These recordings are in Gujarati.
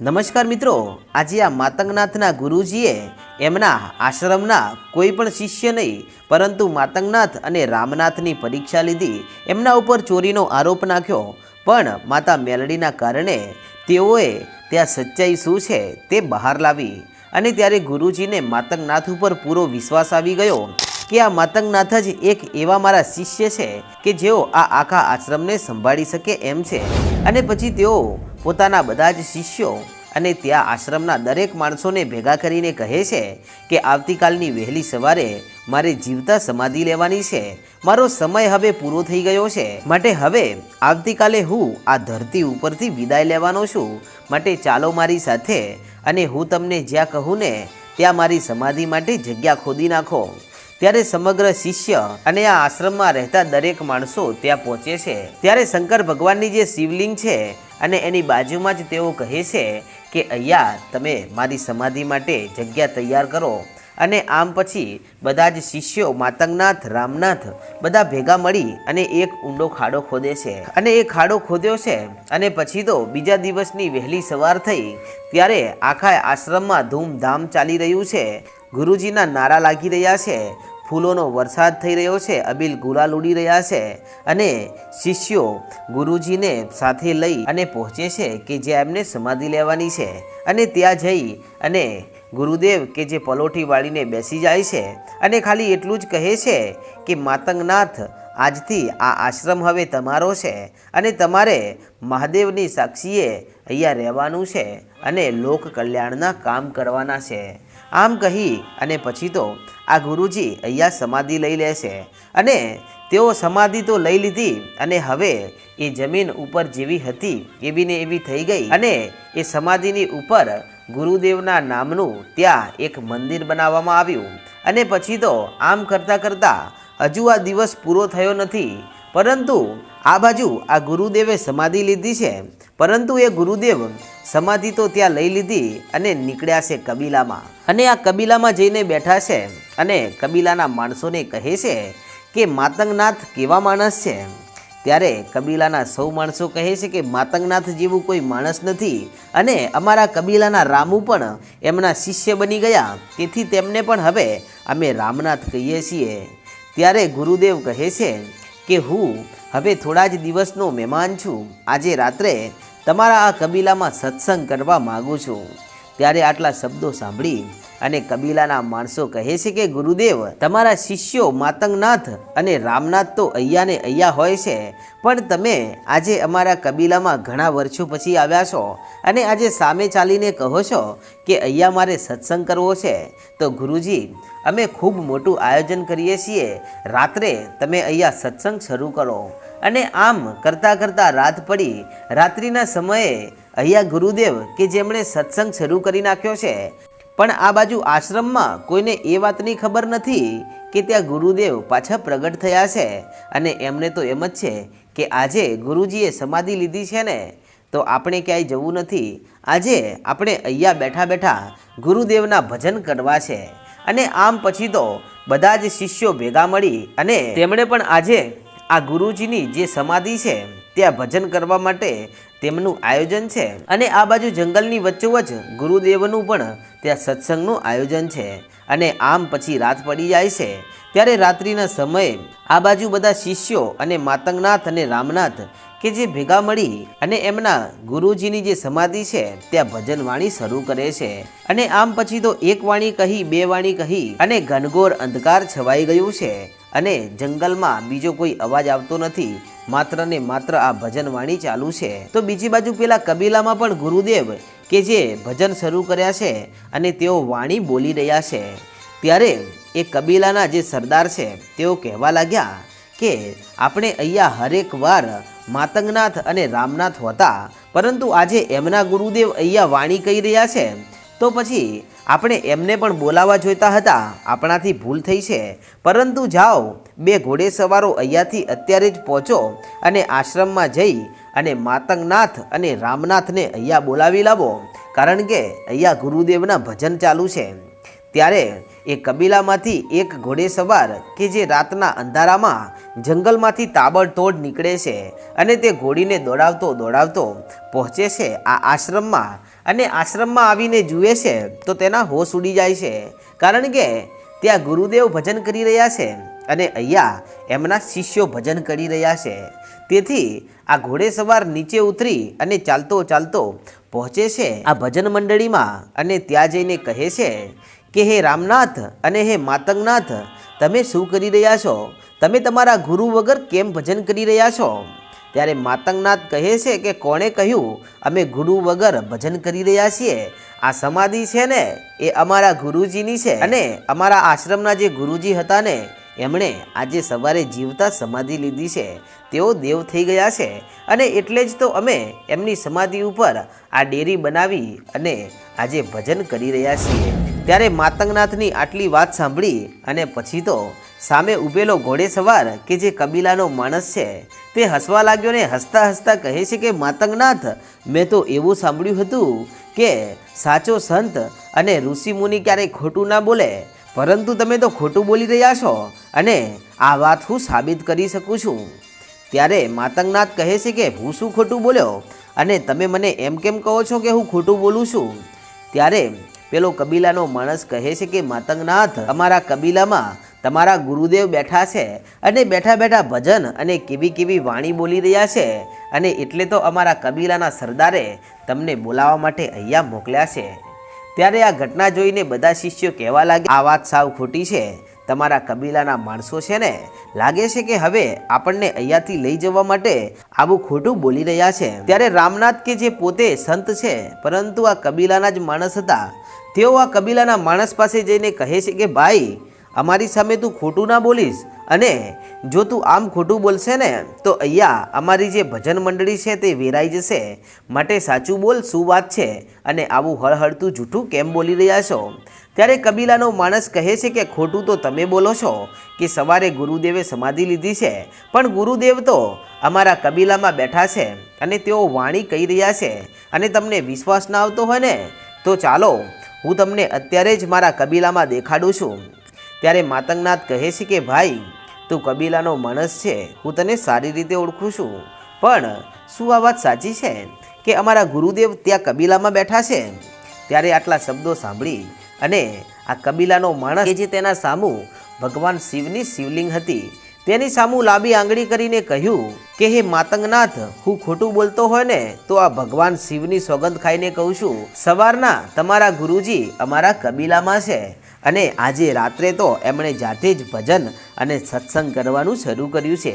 નમસ્કાર મિત્રો, આજે આ માતંગનાથના ગુરુજીએ એમના આશ્રમના કોઈ પણ શિષ્ય નહીં, પરંતુ માતંગનાથ અને રામનાથની પરીક્ષા લીધી. એમના ઉપર ચોરીનો આરોપ નાખ્યો. પણ માતા મેલડીના કારણે તેઓએ ત્યાં સચ્ચાઈ શું છે તે બહાર લાવી અને ત્યારે ગુરુજીને માતંગનાથ ઉપર પૂરો વિશ્વાસ આવી ગયો કે આ માતંગનાથ જ એક એવા મારા શિષ્ય છે કે જેઓ આ આખા આશ્રમને સંભાળી શકે એમ છે. અને પછી તેઓ પોતાના બધા જ શિષ્યો અને ત્યાં આશ્રમના દરેક માણસોને ભેગા કરીને કહે છે કે આવતીકાલની વહેલી સવારે મારે જીવતા સમાધિ લેવાની છે. મારો સમય હવે પૂરો થઈ ગયો છે. માટે હવે આવતીકાલે હું આ ધરતી ઉપરથી વિદાય લેવાનો છું. માટે ચાલો મારી સાથે અને હું તમને જ્યાં કહું ને ત્યાં મારી સમાધિ માટે જગ્યા ખોદી નાખો. ત્યારે સમગ્ર શિષ્ય અને આ આશ્રમમાં રહેતા દરેક માણસો ત્યાં પહોંચે છે. ત્યારે શંકર ભગવાનની જે શિવલિંગ છે અને એની બાજુમાં જ તેઓ કહે છે કે અહીંયા તમે મારી સમાધિ માટે જગ્યા તૈયાર કરો. અને આમ પછી બધા જ શિષ્યો માતંગનાથ, રામનાથ બધા ભેગા મળી અને એક ઊંડો ખાડો ખોદે છે. અને એ ખાડો ખોદ્યો છે અને પછી તો બીજા દિવસની વહેલી સવાર થઈ, ત્યારે આખા આશ્રમમાં ધૂમધામ ચાલી રહ્યું છે ગુરુજીના નારા લાગી રહ્યા છે. ફૂલોનો વરસાદ થઈ રહ્યો છે. અબીલ ગુલાલ ઉડી રહ્યા છે અને શિષ્યો ગુરુજીને સાથે લઈ અને પહોંચે છે કે જે એમને સમાધિ લેવાની છે. અને ત્યાં જઈ અને ગુરુદેવ કે જે પલોઠી વાળીને બેસી જાય છે અને ખાલી એટલું જ કહે છે કે, માતંગનાથ આજથી આ આશ્રમ હવે તમારો છે અને તમારે મહાદેવની સાક્ષીએ અહીંયા રહેવાનું છે અને લોક કલ્યાણના કામ કરવાના છે. આમ કહી અને પછી તો આ ગુરુજી અહીંયા સમાધિ લઈ લે છે અને તેઓ સમાધિ તો લઈ લીધી અને હવે એ જમીન ઉપર જેવી હતી એવી ને એવી થઈ ગઈ અને એ સમાધિની ઉપર ગુરુદેવના નામનું ત્યાં એક મંદિર બનાવવામાં આવ્યું. અને પછી તો આમ કરતાં કરતાં હજુ આ દિવસ પૂરો થયો નથી. પરંતુ આ બાજુ આ ગુરુદેવે સમાધિ લીધી છે. પરંતુ એ ગુરુદેવ સમાધિ તો ત્યાં લઈ લીધી અને નીકળ્યા છે કબીલામાં. અને આ કબીલામાં જઈને બેઠા છે અને કબીલાના માણસોને કહે છે કે, માતંગનાથ કેવા માણસ છે? ત્યારે કબીલાના સૌ માણસો કહે છે કે, માતંગનાથ જેવું કોઈ માણસ નથી. અને અમારા કબીલાના રામુ પણ એમના શિષ્ય બની ગયા. તેથી તેમને પણ હવે અમે રામનાથ કહીએ છીએ. ત્યારે ગુરુદેવ કહે છે કે હું હવે થોડા જ દિવસનો મહેમાન છું. આજે રાત્રે તમારા આ કબીલામાં સત્સંગ કરવા માગું છું. ત્યારે આટલા શબ્દો સાંભળી અને કબીલાના માણસો કહે છે કે, ગુરુદેવ, તમારા શિષ્યો માતંગનાથ અને રામનાથ તો અહીંયા ને અહીંયા હોય છે, પણ તમે આજે અમારા કબીલામાં ઘણા વર્ષો પછી આવ્યા છો અને આજે સામે ચાલીને કહો છો કે, અહીંયા મારે સત્સંગ કરવો છે. તો ગુરુજી, અમે ખૂબ મોટું આયોજન કરીએ છીએ. રાત્રે તમે અહીંયા સત્સંગ શરૂ કરો. અને આમ કરતાં કરતાં રાત પડી. રાત્રિના સમયે અહીંયા ગુરુદેવ કે જેમણે સત્સંગ શરૂ કરી નાખ્યો છે પણ આ બાજુ આશ્રમમાં કોઈને એ વાતની ખબર નથી કે ત્યાં ગુરુદેવ પાછા પ્રગટ થયા છે. અને એમને તો એમ જ છે કે આજે ગુરુજીએ સમાધિ લીધી છે ને, તો આપણે ક્યાંય જવું નથી. આજે આપણે અહીંયા બેઠા બેઠા ગુરુદેવના ભજન કરવા છે. અને આમ પછી તો બધા જ શિષ્યો ભેગા મળી અને તેમણે પણ આજે આ ગુરુજીની જે સમાધિ છે, ત્યાં ભજન કરવા માટે તેમનું આયોજન છે. અને આ બાજુ જંગલની વચ્ચોવચ ગુરુદેવનું પણ ત્યાં સત્સંગનું આયોજન છે. અને આમ પછી રાત પડી જાય છે. ત્યારે રાત્રિના સમયે આ બાજુ બધા શિષ્યો અને માતંગનાથ અને રામનાથ કે જે ભેગા મળી અને એમના ગુરુજીની જે સમાધિ છે, ત્યાં ભજન વાણી શરૂ કરે છે. અને આમ પછી તો એક વાણી કહી, બે વાણી કહી અને ઘનઘોર અંધકાર છવાઈ ગયું છે. અને જંગલમાં બીજો કોઈ અવાજ આવતો નથી. માત્ર ને માત્ર આ ભજન વાણી ચાલુ છે. તો બીજી બાજુ પેલા કબીલામાં પણ ગુરુદેવ કે જે ભજન શરૂ કર્યા છે અને તેઓ વાણી બોલી રહ્યા છે. ત્યારે એ કબીલાના જે સરદાર છે, તેઓ કહેવા લાગ્યા કે, આપણે અહીંયા હરેક વાર માતંગનાથ અને રામનાથ હોતા, પરંતુ આજે એમના ગુરુદેવ અહીંયા વાણી કહી રહ્યા છે. તો પછી આપણે એમને પણ બોલાવવા જોઈતા હતા. આપણાથી ભૂલ થઈ છે. પરંતુ જાઓ, બે ઘોડે સવારો અહીંયાથી અત્યારે જ પહોંચો અને આશ્રમમાં જઈ અને માતંગનાથ અને રામનાથને અહીંયા બોલાવી લાવો. કારણ કે અહીંયા ગુરુદેવના ભજન ચાલુ છે. ત્યારે એ કબીલામાંથી એક ઘોડેસવાર કે જે રાતના અંધારામાં જંગલમાંથી તાબડતોડ નીકળે છે અને તે ઘોડીને દોડાવતો દોડાવતો પહોંચે છે આ આશ્રમમાં અને આશ્રમમાં આવીને જુએ છે તો તેના હોશ ઉડી જાય છે. કારણ કે ત્યાં ગુરુદેવ ભજન કરી રહ્યા છે અને અહીંયા એમના શિષ્યો ભજન કરી રહ્યા છે. તેથી આ ઘોડેસવાર નીચે ઉતરી અને ચાલતો ચાલતો પહોંચે છે આ ભજન મંડળીમાં અને ત્યાં જઈને કહે છે કે હે રામનાથ અને હે માતંગનાથ, તમે શું કરી રહ્યા છો? તમે તમારા ગુરુ વગર કેમ ભજન કરી રહ્યા છો? ત્યારે માતંગનાથ કહે છે કે કોણે કહ્યું, અમે ગુરુ વગર ભજન કરી રહ્યા છીએ. આ સમાધિ છે ને, એ અમારા ગુરુજીની છે. અને અમારા આશ્રમના જે ગુરુજી હતા ને, એમણે આજે સવારે જીવતા સમાધિ લીધી છે. તેઓ દેવ થઈ ગયા છે. અને એટલે જ તો અમે એમની સમાધિ ઉપર આ ડેરી બનાવી અને આજે ભજન કરી રહ્યા છીએ. ત્યારે માતંગનાથની આટલી વાત સાંભળી અને પછી તો સામે ઊભેલો ઘોડેસવાર કે જે કબીલાનો માણસ છે, તે હસવા લાગ્યો ને હસતા હસતા કહે છે કે, માતંગનાથ, મેં તો એવું સાંભળ્યું હતું કે સાચો સંત અને ઋષિમુનિ ક્યારેય ખોટું ના બોલે, પરંતુ તમે તો ખોટું બોલી રહ્યા છો અને આ વાત હું સાબિત કરી શકું છું. ત્યારે માતંગનાથ કહે છે કે, હું શું ખોટું બોલ્યો? અને તમે મને એમ કેમ કહો છો કે હું ખોટું બોલું છું? ત્યારે પેલો કબીલાનો માણસ કહે છે કે, માતંગનાથ, અમારા કબીલામાં તમારા ગુરુદેવ બેઠા છે અને બેઠા બેઠા ભજન અને કેવી કેવી વાણી બોલી રહ્યા છે અને એટલે તો અમારા કબીલાના સરદારે તમને બોલાવવા માટે અહીંયા મોકલ્યા છે. ત્યારે આ ઘટના જોઈને બધા શિષ્યો કહેવા લાગે આ વાત સાવ ખોટી છે. તમારા કબીલાના માણસો છે ને, લાગે છે કે હવે આપણને અહીંયાથી લઈ જવા માટે આવું ખોટું બોલી રહ્યા છે. ત્યારે રામનાથ કે જે પોતે સંત છે, પરંતુ આ કબીલાના જ માણસ હતા તેઓ આ કબીલાના માણસ પાસે જઈને કહે છે કે, ભાઈ, અમારી સામે તું ખોટું ના બોલીશ અને જો તું આમ ખોટું બોલશે ને, તો અહીંયા અમારી જે ભજન મંડળી છે તે વેરાઈ જશે. માટે સાચું બોલ, શું વાત છે? અને આવું હળહળતું જૂઠું કેમ બોલી રહ્યા છો? ત્યારે કબીલાનો માણસ કહે છે કે, ખોટું તો તમે બોલો છો કે સવારે ગુરુદેવે સમાધિ લીધી છે, પણ ગુરુદેવ તો અમારા કબીલામાં બેઠા છે અને તેઓ વાણી કહી રહ્યા છે. અને તમને વિશ્વાસ ના આવતો હોય ને, તો ચાલો હું તમને અત્યારે જ મારા કબીલામાં દેખાડું છું. ત્યારે માતંગનાથ કહે છે કે, ભાઈ, તું કબીલાનો માણસ છે. હું તને સારી રીતે ઓળખું છું. પણ શું આ વાત સાચી છે કે અમારા ગુરુદેવ ત્યાં કબીલામાં બેઠા છે? ત્યારે આટલા શબ્દો સાંભળી અને આ કબીલાનો માણસ કે જે તેના સામું ભગવાન શિવની શિવલિંગ હતી તેની સામું લાંબી આંગળી કરીને કહ્યું કે, હે માતંગનાથ, હું ખોટું બોલતો હોય ને, તો આ ભગવાન શિવની સોગંદ ખાઈને કહું છું, સવારના તમારા ગુરુજી અમારા કબીલામાં છે અને આજે રાત્રે તો એમણે જાતે જ ભજન અને સત્સંગ કરવાનું શરૂ કર્યું છે.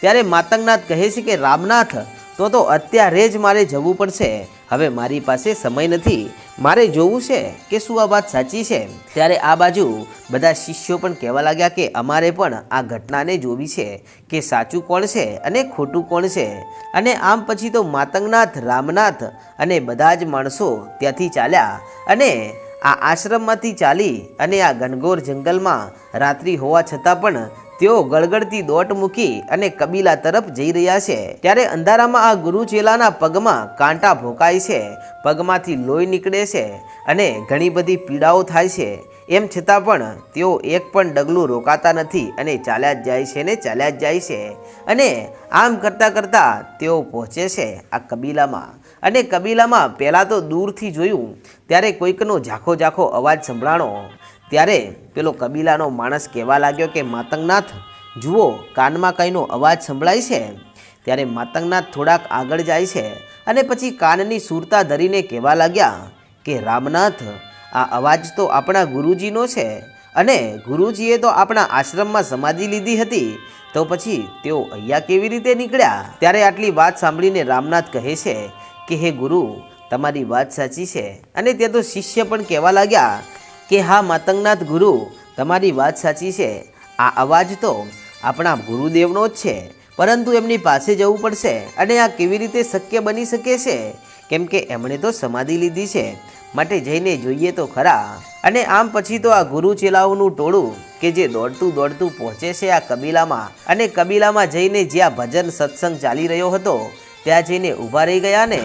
ત્યારે માતંગનાથ કહે છે કે, રામનાથ તો તો અત્યારે જ મારે જવું પડશે. હવે મારી પાસે સમય નથી. મારે જોવું છે કે શું આ વાત સાચી છે. ત્યારે આ બાજુ બધા શિષ્યો પણ કહેવા લાગ્યા કે અમારે પણ આ ઘટનાને જોવી છે કે સાચું કોણ છે અને ખોટું કોણ છે. અને આમ પછી તો માતંગનાથ, રામનાથ અને બધા જ માણસો ત્યાંથી ચાલ્યા અને આ આશ્રમમાંથી ચાલી અને આ ઘનઘોર જંગલમાં રાત્રિ હોવા છતાં પણ તેઓ ગળગળતી દોટ મૂકી અને કબીલા તરફ જઈ રહ્યા છે. ત્યારે અંધારામાં આ ગુરુ ચેલાના પગમાં કાંટા ભોકાય છે, પગમાંથી લોહી નીકળે છે અને ઘણી બધી પીડાઓ થાય છે. એમ છતાં પણ તેઓ એક પણ ડગલું રોકાતા નથી અને ચાલ્યા જ જાય છે ને ચાલ્યા જ જાય છે. અને આમ કરતાં કરતાં તેઓ પહોંચે છે આ કબીલામાં. અને કબીલામાં પહેલાં તો દૂરથી જોયું, ત્યારે કોઈકનો ઝાખો ઝાખો અવાજ સંભળાણો. ત્યારે પેલો કબીલાનો માણસ કહેવા લાગ્યો કે, માતંગનાથ, જુઓ, કાનમાં કંઈનો અવાજ સંભળાય છે. ત્યારે માતંગનાથ થોડાક આગળ જાય છે અને પછી કાનની સુરતા ધરીને કહેવા લાગ્યા કે, રામનાથ, આ અવાજ તો આપણા ગુરુજીનો છે અને ગુરુજીએ તો આપણા આશ્રમમાં સમાધિ લીધી હતી. તો પછી તેઓ અહીંયા કેવી રીતે નીકળ્યા? ત્યારે આટલી વાત સાંભળીને રામનાથ કહે છે કે, હે ગુરુ, તમારી વાત સાચી છે. અને ત્યાં તો શિષ્ય પણ કહેવા લાગ્યા કે હા, માતંગનાથ ગુરુ, તમારી વાત સાચી છે. આ અવાજ તો આપણા ગુરુદેવનો જ છે. પરંતુ એમની પાસે જવું પડશે અને આ કેવી રીતે શક્ય બની શકે છે? કેમ કે એમણે તો સમાધિ લીધી છે. માટે જઈને જોઈએ તો ખરા. અને આમ પછી તો આ ગુરુ ચેલાઓનું ટોળું કે જે દોડતું દોડતું પહોંચે છે આ કબીલામાં. અને કબીલામાં જઈને જ્યાં ભજન સત્સંગ ચાલી રહ્યો હતો, ત્યાં જઈને ઊભા રહી ગયા ને,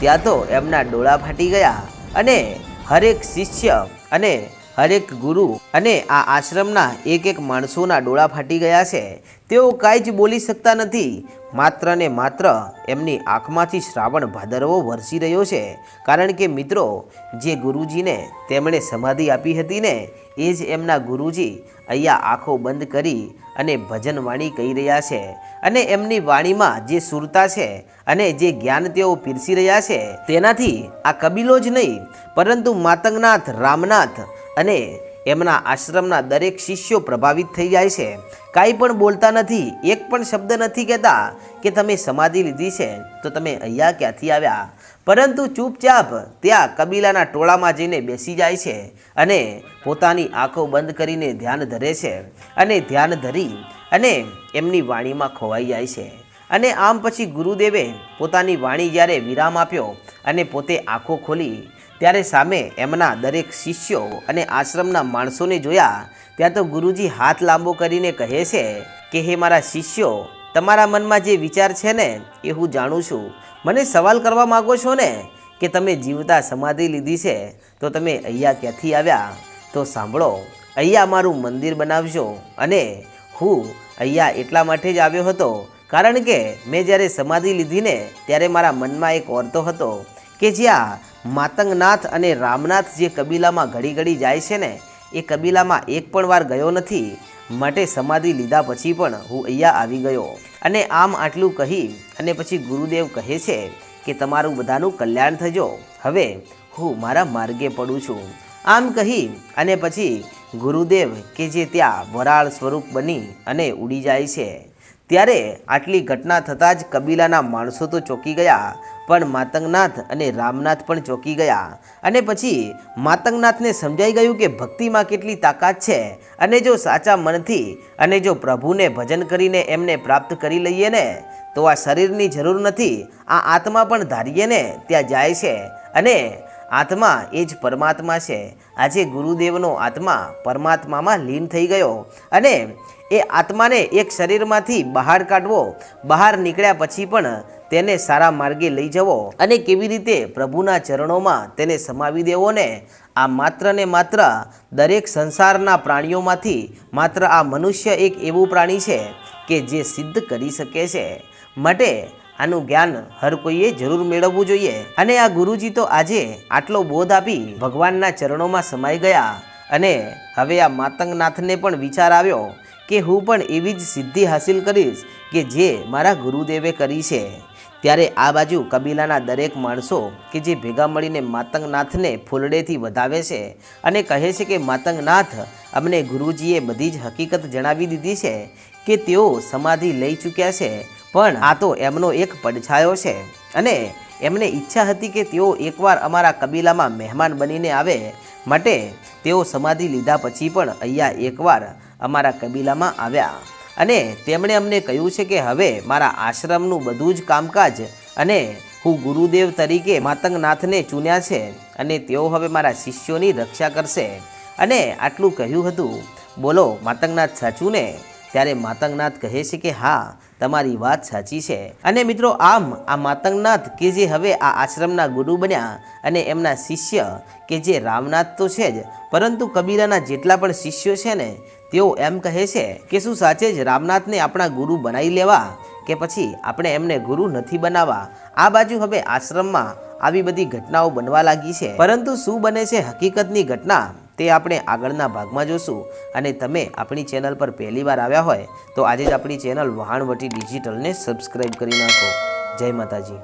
ત્યાં તો એમના ડોળા ફાટી ગયા. અને હરેક શિષ્ય અને હરેક ગુરુ અને આ આશ્રમના એક એક માણસોના ડોળા ફાટી ગયા છે. તેઓ કાંઈ જ બોલી શકતા નથી. માત્ર ને માત્ર એમની આંખમાંથી શ્રાવણ ભાદરવો વરસી રહ્યો છે. કારણ કે મિત્રો, જે ગુરુજીને તેમણે સમાધિ આપી હતી ને, એ જ એમના ગુરુજી અહીંયા આંખો બંધ કરી અને ભજન વાણી કહી રહ્યા છે. અને એમની વાણીમાં જે સુરતા છે અને જે જ્ઞાન તેઓ પીરસી રહ્યા છે, તેનાથી આ કબીલો જ નહીં, પરંતુ માતંગનાથ, રામનાથ અને એમના આશ્રમના દરેક શિષ્યો પ્રભાવિત થઈ જાય છે. કાંઈ પણ બોલતા નથી, એક પણ શબ્દ નથી કહેતા કે તમે સમાધિ લીધી છે, તો તમે અહીંયા ક્યાંથી આવ્યા? પરંતુ ચૂપચાપ ત્યાં કબીલાના ટોળામાં જઈને બેસી જાય છે અને પોતાની આંખો બંધ કરીને ધ્યાન ધરે છે અને ધ્યાન ધરી અને એમની વાણીમાં ખોવાઈ જાય છે. અને આમ પછી ગુરુદેવે પોતાની વાણી જ્યારે વિરામ આપ્યો અને પોતે આંખો ખોલી ત્યારે સામે એમના દરેક શિષ્યો અને આશ્રમના માણસોને જોયા, ત્યાં તો ગુરુજી હાથ લાંબો કરીને કહે છે કે, હે મારા શિષ્યો, તમારા મનમાં જે વિચાર છે ને, એ હું જાણું છું. મને સવાલ કરવા માગો છો ને કે તમે જીવતા સમાધિ લીધી છે, તો તમે અહીંયા ક્યાંથી આવ્યા? તો સાંભળો, અહીંયા મારું મંદિર બનાવજો અને હું અહીંયા એટલા માટે જ આવ્યો હતો. કારણ કે મેં જ્યારે સમાધિ લીધી ને, ત્યારે મારા મનમાં એક ઓરતો હતો. કે જ્યાં માતંગનાથ અને રામનાથ જે કબીલામાં ઘડી ઘડી જાય છે ને, એ કબીલામાં એક પણ વાર ગયો નથી, માટે સમાધિ લીધા પછી પણ હું અહીંયા આવી ગયો. અને આમ આટલું કહી, અને પછી ગુરુદેવ કહે છે કે તમારું બધાનું કલ્યાણ થજો. હવે હું મારા માર્ગે પડું છું. આમ કહી, અને પછી ગુરુદેવ કે જે ત્યાં વરાળ સ્વરૂપ બની અને ઉડી જાય છે. ત્યારે આટલી ઘટના થતાં જ કબીલાના માણસો તો ચોંકી ગયા પણ માતંગનાથ અને રામનાથ પણ ચોંકી ગયા. અને પછી માતંગનાથને સમજાઈ ગયું કે ભક્તિમાં કેટલી તાકાત છે. અને જો સાચા મનથી અને જો પ્રભુને ભજન કરીને એમને પ્રાપ્ત કરી લઈએ ને, તો આ શરીરની જરૂર નથી. આ આત્મા પણ ધારીએ ને, ત્યાં જાય છે. અને આત્મા એ જ પરમાત્મા છે. આજે ગુરુદેવનો આત્મા પરમાત્મામાં લીન થઈ ગયો. અને એ આત્માને એક શરીરમાંથી બહાર કાઢવો, બહાર નીકળ્યા પછી પણ તેને સારા માર્ગે લઈ જવો અને કેવી રીતે પ્રભુના ચરણોમાં તેને સમાવી દેવો ને? આ માત્ર ને માત્ર દરેક સંસારના પ્રાણીઓમાંથી માત્ર આ મનુષ્ય એક એવું પ્રાણી છે કે જે સિદ્ધ કરી શકે છે. માટે આનું જ્ઞાન હર કોઈએ જરૂર મેળવવું જોઈએ. અને આ ગુરુજી તો આજે આટલો બોધ આપી ભગવાનના ચરણોમાં સમાઈ ગયા. અને હવે આ માતંગનાથને પણ વિચાર આવ્યો કે હું પણ એવી જ સિદ્ધિ હાસિલ કરીશ કે જે મારા ગુરુદેવે કરી છે. ત્યારે આ બાજુ કબીલાના દરેક માણસો કે જે ભેગા મળીને માતંગનાથને ફૂલડેથી વધાવે છે અને કહે છે કે, માતંગનાથ, અમને ગુરુજીએ બધી જ હકીકત જણાવી દીધી છે કે તેઓ સમાધિ લઈ ચૂક્યા છે, પણ આ તો એમનો એક પડછાયો છે. અને એમને ઈચ્છા હતી કે તેઓ એકવાર અમારા કબીલામાં મહેમાન બનીને આવે. માટે તેઓ સમાધિ લીધા પછી પણ અહીંયા એકવાર અમારા કબીલામાં આવ્યા. અને તેમણે અમને કહ્યું છે કે હવે મારા આશ્રમનું બધું જ કામકાજ અને હું ગુરુદેવ તરીકે માતંગનાથને ચૂન્યા છે અને તેઓ હવે મારા શિષ્યોની રક્ષા કરશે. અને આટલું કહ્યું હતું. બોલો, માતંગનાથ સાચું ને? ત્યારે માતંગનાથ કહે છે કે હા, તમારી વાત સાચી છે. અને મિત્રો, આમ આ માતંગનાથ કે જે હવે આ આશ્રમના ગુરુ બન્યા અને એમના શિષ્ય કે જે રામનાથ તો છે જ, પરંતુ કબીરાના જેટલા પણ શિષ્યો છે ને તેઓ એમ કહે છે કે શું સાચે જ રામનાથને આપણા ગુરુ બનાવી લેવા કે પછી આપણે એમને ગુરુ નથી બનાવવા? આ બાજુ હવે આશ્રમમાં આવી બધી ઘટનાઓ બનવા લાગી છે. પરંતુ શું બને છે હકીકતની ઘટના? તે આપણે આગળના ભાગમાં જોશું. અને તમે આપણી ચેનલ પર પહેલી વાર આવ્યા હોય તો આજે જ આપણી ચેનલ વહાણવટી ડિજિટલને સબસ્ક્રાઈબ કરી નાખો. જય માતાજી.